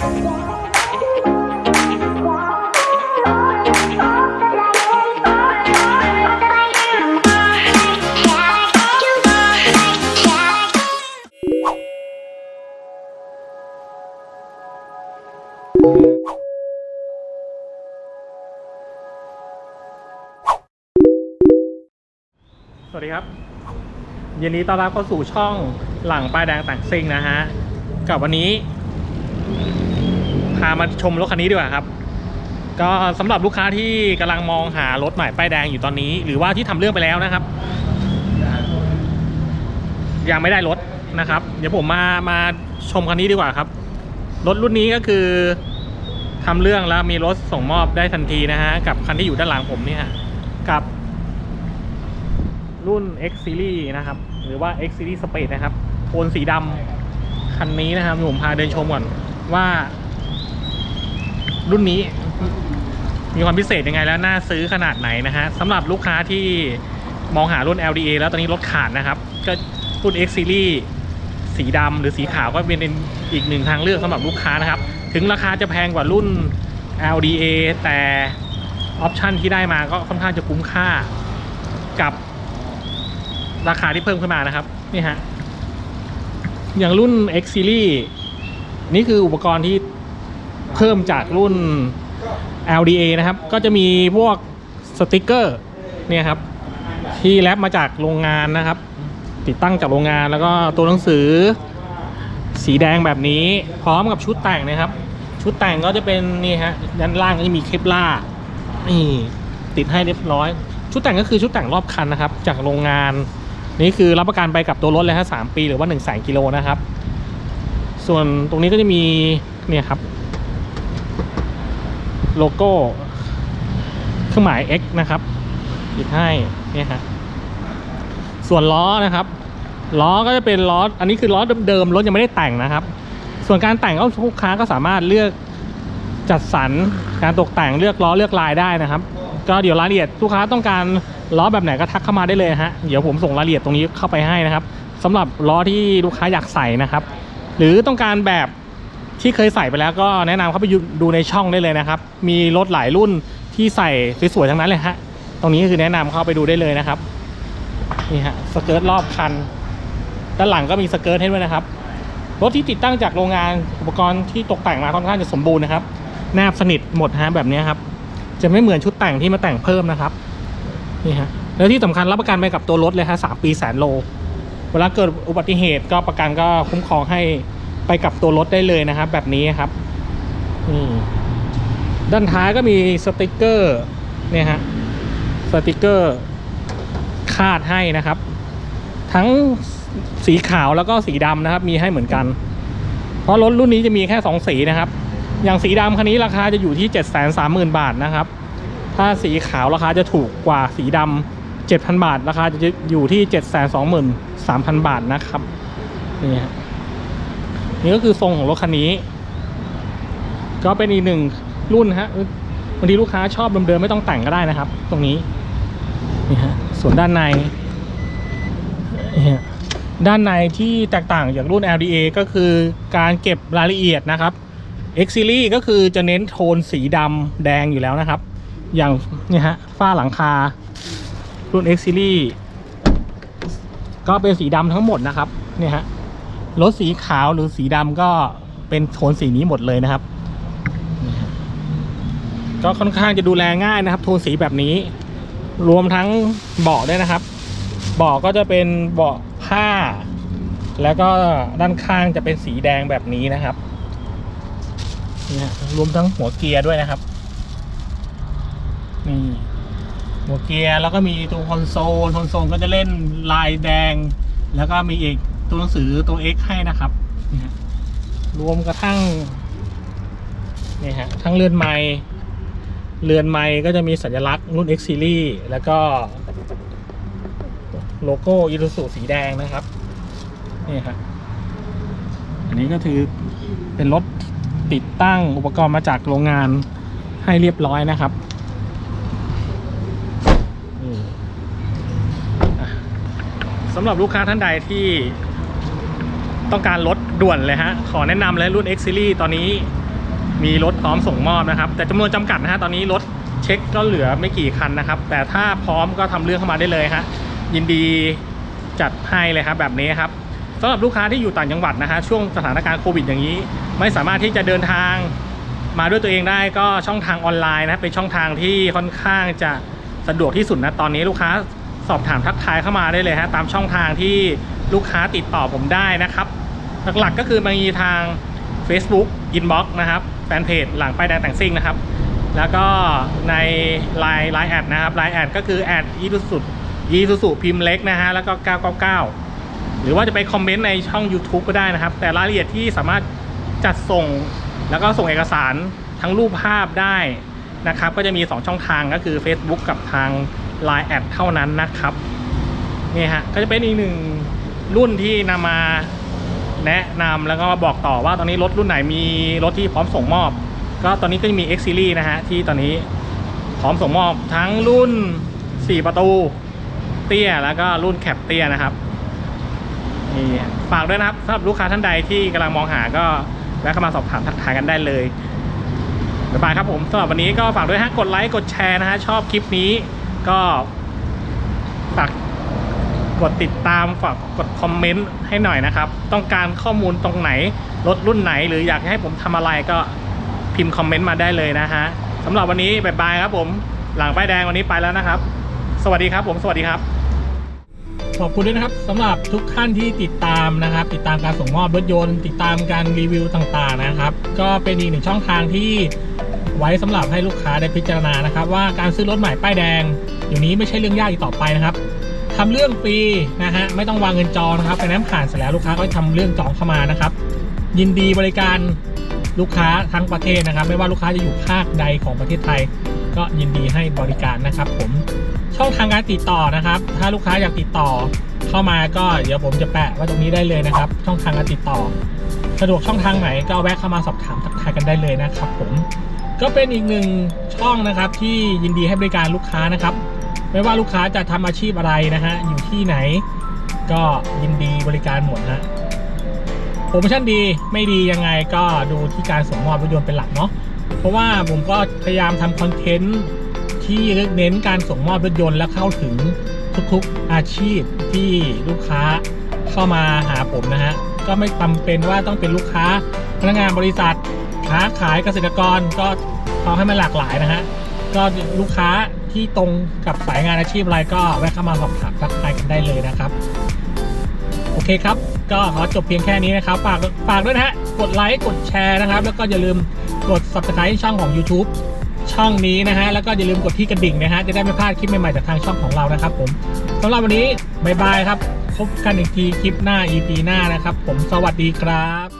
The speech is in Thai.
สวัสดีครับยินดีต้อนรับเข้าสู่ช่องหลังป้ายแดงแต่งซิ่งนะฮะ กับวันนี้ พามาชมรถคันนี้ดีกว่าครับ ก็สำหรับลูกค้าที่กำลังมองหารถใหม่ป้ายแดงอยู่ตอนนี้ หรือว่าที่ทำเรื่องไปแล้วนะครับ ยังไม่ได้รถนะครับ เดี๋ยวผมมามาชมคันนี้ดีกว่าครับ รถรุ่นนี้ก็คือทำเรื่องแล้วมีรถส่งมอบได้ทันทีนะฮะกับคันที่อยู่ด้านหลังผมเนี่ยกับรุ่น X Series นะครับ หรือว่า X Series Space นะครับโทนสีดำคันนี้นะครับผมพาเดินชมก่อนว่า รุ่นนี้ มีความพิเศษยังไงแล้วน่าซื้อขนาดไหนนะฮะสำหรับลูกค้าที่มองหารุ่น LDA แล้วตอนนี้รถขาดนะครับ ก็รุ่น X Series สีดำหรือสีขาวก็เป็นอีกหนึ่งทางเลือกสำหรับลูกค้านะครับ ถึงราคาจะแพงกว่ารุ่น LDA แต่ออปชันที่ได้มาก็ค่อนข้างจะคุ้มค่ากับราคาที่เพิ่มขึ้นมานะครับ นี่ฮะ อย่างรุ่น X Series นี่คืออุปกรณ์ที่ เพิ่มจากรุ่น LDA นะครับ ก็จะมีพวกสติกเกอร์เนี่ยครับ ที่แรปมาจากโรงงานนะครับ ติดตั้งจากโรงงานแล้วก็ตัวหนังสือ สีแดงแบบนี้พร้อมกับชุดแต่งนะครับ ชุดแต่งก็จะเป็นนี่ฮะด้านล่างก็จะมีเคปล่าร์นี่ติดให้เรียบร้อย ชุดแต่งก็คือชุดแต่งรอบคันนะครับ จากโรงงาน นี่คือรับประกันไปกับตัวรถเลยฮะสามปีหรือว่า1นึ่งแสนกิโลนะครับ ส่วนตรงนี้ก็จะมีเนี่ยครับ โลโก้เครื่องหมาย X นะครับติดให้เนี่ยฮะส่วนล้อนะครับ ล้อก็จะเป็นล้ออันนี้คือล้อเดิมๆรถยังไม่ได้แต่งนะครับ ส่วนการแต่งก็ลูกค้าก็สามารถเลือกจัดสรรการตกแต่งเลือกล้อเลือกลายได้นะครับ ก็เดี๋ยวรายละเอียดลูกค้าต้องการล้อแบบไหนก็ทักเข้ามาได้เลยฮะเดี๋ยวผมส่งรายละเอียดตรงนี้เข้าไปให้นะครับสำหรับล้อที่ลูกค้าอยากใส่นะครับ หรือต้องการแบบ ที่เคยใส่ไปแล้วก็แนะนำเข้าไปดูในช่องได้เลยนะครับ มีรถหลายรุ่นที่ใส่สวยๆทั้งนั้นเลยฮะ ตรงนี้คือแนะนำเข้าไปดูได้เลยนะครับ นี่ฮะสเกิร์ตรอบคัน ด้านหลังก็มีสเกิร์ตให้ด้วยนะครับ รถที่ติดตั้งจากโรงงานอุปกรณ์ที่ตกแต่งมาค่อนข้างจะสมบูรณ์นะครับ แนบสนิทหมดฮะแบบนี้ครับ จะไม่เหมือนชุดแต่งที่มาแต่งเพิ่มนะครับนี่ฮะแล้วที่สำคัญรับประกันไปกับตัวรถเลยฮะสามปีแสนโล เวลาเกิดอุบัติเหตุก็ประกันก็คุ้มครองให้ ไปกับตัวรถได้เลยนะครับ แบบนี้ครับนี่ด้านท้ายก็มีสติกเกอร์เนี่ยฮะสติกเกอร์คาดให้นะครับ ทั้งสีขาวแล้วก็สีดำนะครับ มีให้เหมือนกัน เพราะรถรุ่นนี้จะมีแค่ 2 สีนะครับ อย่างสีดำคันนี้ราคาจะอยู่ที่ 7 3 0 0 0 0 บาทนะครับ ถ้าสีขาวราคาจะถูกกว่าสีดำ7,000 บาท ราคาจะอยู่ที่ 7 2 3 0 0 0 บาทนะครับนี่ฮะ นี่ก็คือทรงของรถคันนี้ ก็เป็นอีกหนึ่งรุ่นฮะบางทีลูกค้าชอบเดิมๆไม่ต้องแต่งก็ได้นะครับ ตรงนี้นี่ฮะส่วนด้านในด้านในที่แตกต่างจากรุ่น LDA ก็คือการเก็บรายละเอียดนะครับ X Series ก็คือจะเน้นโทนสีดำแดงอยู่แล้วนะครับ อย่างนี่ฮะฝ้าหลังคา รุ่น X Series ก็เป็นสีดำทั้งหมดนะครับ เนี่ยฮะ รถสีขาวหรือสีดำก็เป็นโทนสีนี้หมดเลยนะครับ ก็ค่อนข้างจะดูแลง่ายนะครับ โทนสีแบบนี้ รวมทั้งเบาะด้วยนะครับ เบาะก็จะเป็นเบาะผ้า แล้วก็ด้านข้างจะเป็นสีแดงแบบนี้นะครับนี่รวมทั้งหัวเกียร์ด้วยนะครับนี่หัวเกียร์แล้วก็มีตัวคอนโซลคอนโซลก็จะเล่นลายแดง แล้วก็มีอีก ตัวหนังสือตัว X ให้นะครับรวมกระทั่งนี่ฮะทั้งเรือนไม้เรือนไม้ก็จะมีสัญลักษณ์รุ่น X Series แล้วก็โลโก้อิรุสุสีแดงนะครับนี่ครับอันนี้ก็คือเป็นรถติดตั้งอุปกรณ์มาจากโรงงานให้เรียบร้อยนะครับสำหรับลูกค้าท่านใดที่ ต้องการรถด่วนเลยฮะ ขอแนะนำเลยรุ่น X Series ตอนนี้มีรถพร้อมส่งมอบนะครับ แต่จำนวนจำกัดนะฮะ ตอนนี้รถเช็คก็เหลือไม่กี่คันนะครับ แต่ถ้าพร้อมก็ทำเรื่องเข้ามาได้เลยฮะ ยินดีจัดให้เลยครับแบบนี้ครับสำหรับลูกค้าที่อยู่ต่างจังหวัดนะฮะ ช่วงสถานการณ์โควิดอย่างนี้ ไม่สามารถที่จะเดินทางมาด้วยตัวเองได้ก็ช่องทางออนไลน์นะเป็นช่องทางที่ค่อนข้างจะสะดวกที่สุดนะตอนนี้ลูกค้าสอบถามทักทายเข้ามาได้เลยฮะตามช่องทางที่ลูกค้าติดต่อผมได้นะครับ หลักๆก็คือมีทาง Facebook Inbox นะครับแฟนเพจหลังป้ายแดงแต่งซิ่งนะครับ แล้วก็ใน Line Line แอดนะครับ Line แอดก็คือแอดอีสุดยีสุสุพิมพ์เล็กนะฮะแล้วก็ 999 หรือว่าจะไปคอมเมนต์ในช่อง YouTube ก็ได้นะครับ แต่รายละเอียดที่สามารถจัดส่ง แล้วก็ส่งเอกสารทั้งรูปภาพได้นะครับ ก็จะมี 2 ช่องทางก็คือ Facebook กับทาง Line แอดเท่านั้นนะครับนี่ฮะก็จะเป็นอีกหนึ่งรุ่นที่นำมา แนะนำแล้วก็มาบอกต่อว่าตอนนี้รถรุ่นไหนมีรถที่พร้อมส่งมอบ ก็ตอนนี้ก็จะมี X Series นะฮะที่ตอนนี้พร้อมส่งมอบทั้งรุ่น 4 ประตูเตี้ยแล้วก็รุ่นแคปเตี้ยนะครับนี่ฝากด้วยนะครับสำหรับลูกค้าท่านใดที่กำลังมองหาก็แวะเข้ามาสอบถามทักทายกันได้เลยบ๊ายบายครับผมสำหรับวันนี้ก็ฝากด้วยฮะกดไลค์กดแชร์นะฮะชอบคลิปนี้ก็ฝาก กดติดตามฝากกดคอมเมนต์ให้หน่อยนะครับ ต้องการข้อมูลตรงไหน รถรุ่นไหน หรืออยากให้ผมทำอะไรก็พิมพ์คอมเมนต์มาได้เลยนะฮะสำหรับวันนี้บ๊ายบายครับผม หลังป้ายแดงวันนี้ไปแล้วนะครับ สวัสดีครับผม สวัสดีครับ ขอบคุณด้วยนะครับสำหรับทุกท่านที่ติดตามนะครับ ติดตามการส่งมอบรถยนต์ ติดตามการรีวิวต่างๆนะครับ ก็เป็นอีกหนึ่งช่องทางที่ไว้สำหรับให้ลูกค้าได้พิจารณานะครับ ว่าการซื้อรถใหม่ป้ายแดง อยู่นี้ไม่ใช่เรื่องยากอีกต่อไปนะครับ ทำเรื่องฟรีนะฮะไม่ต้องวางเงินจองนะครับไปน้ำผ่านเสร็จแล้วลูกค้าก็ทำเรื่องจองเข้ามานะครับ ยินดีบริการลูกค้าทั้งประเทศนะครับ ไม่ว่าลูกค้าจะอยู่ภาคใดของประเทศไทย ก็ยินดีให้บริการนะครับ ผมช่องทางการติดต่อนะครับ ถ้าลูกค้าอยากติดต่อเข้ามาก็เดี๋ยวผมจะแปะไว้ตรงนี้ได้เลยนะครับ ช่องทางการติดต่อ สะดวกช่องทางไหนก็แวะเข้ามาสอบถามทักทายกันได้เลยนะครับ ผมก็เป็นอีกหนึ่งช่องนะครับที่ยินดีให้บริการลูกค้านะครับ ไม่ว่าลูกค้าจะทำอาชีพอะไรนะฮะ อยู่ที่ไหน ก็ยินดีบริการหมดฮะโปรโมชั่นดีไม่ดียังไงก็ดูที่การส่งมอบรถยนต์เป็นหลักเนาะเพราะว่าผมก็พยายามทำคอนเทนต์ที่เน้นการส่งมอบรถยนต์และเข้าถึงทุกๆอาชีพที่ลูกค้าเข้ามาหาผมนะฮะ ก็ไม่จำเป็นว่าต้องเป็นลูกค้าพนักงานบริษัทค้าขายเกษตรกรก็เอาให้มันหลากหลายนะฮะ ก็ลูกค้า ที่ตรงกับสายงานอาชีพอะไรก็แวะเข้ามาสอบถามทักทายกันได้เลยนะครับ โอเคครับ ก็ขอจบเพียงแค่นี้นะครับ ฝากฝากด้วยนะฮะกดไลค์กดแชร์นะครับ แล้วก็อย่าลืมกด subscribe ช่องของ YouTube ช่องนี้นะฮะ แล้วก็อย่าลืมกดที่กระดิ่งนะฮะ จะได้ไม่พลาดคลิปใหม่ๆจากทางช่องของเรานะครับผมสำหรับวันนี้บายบายครับ พบกันอีกทีคลิปหน้า EP หน้านะครับ ผม สวัสดีครับ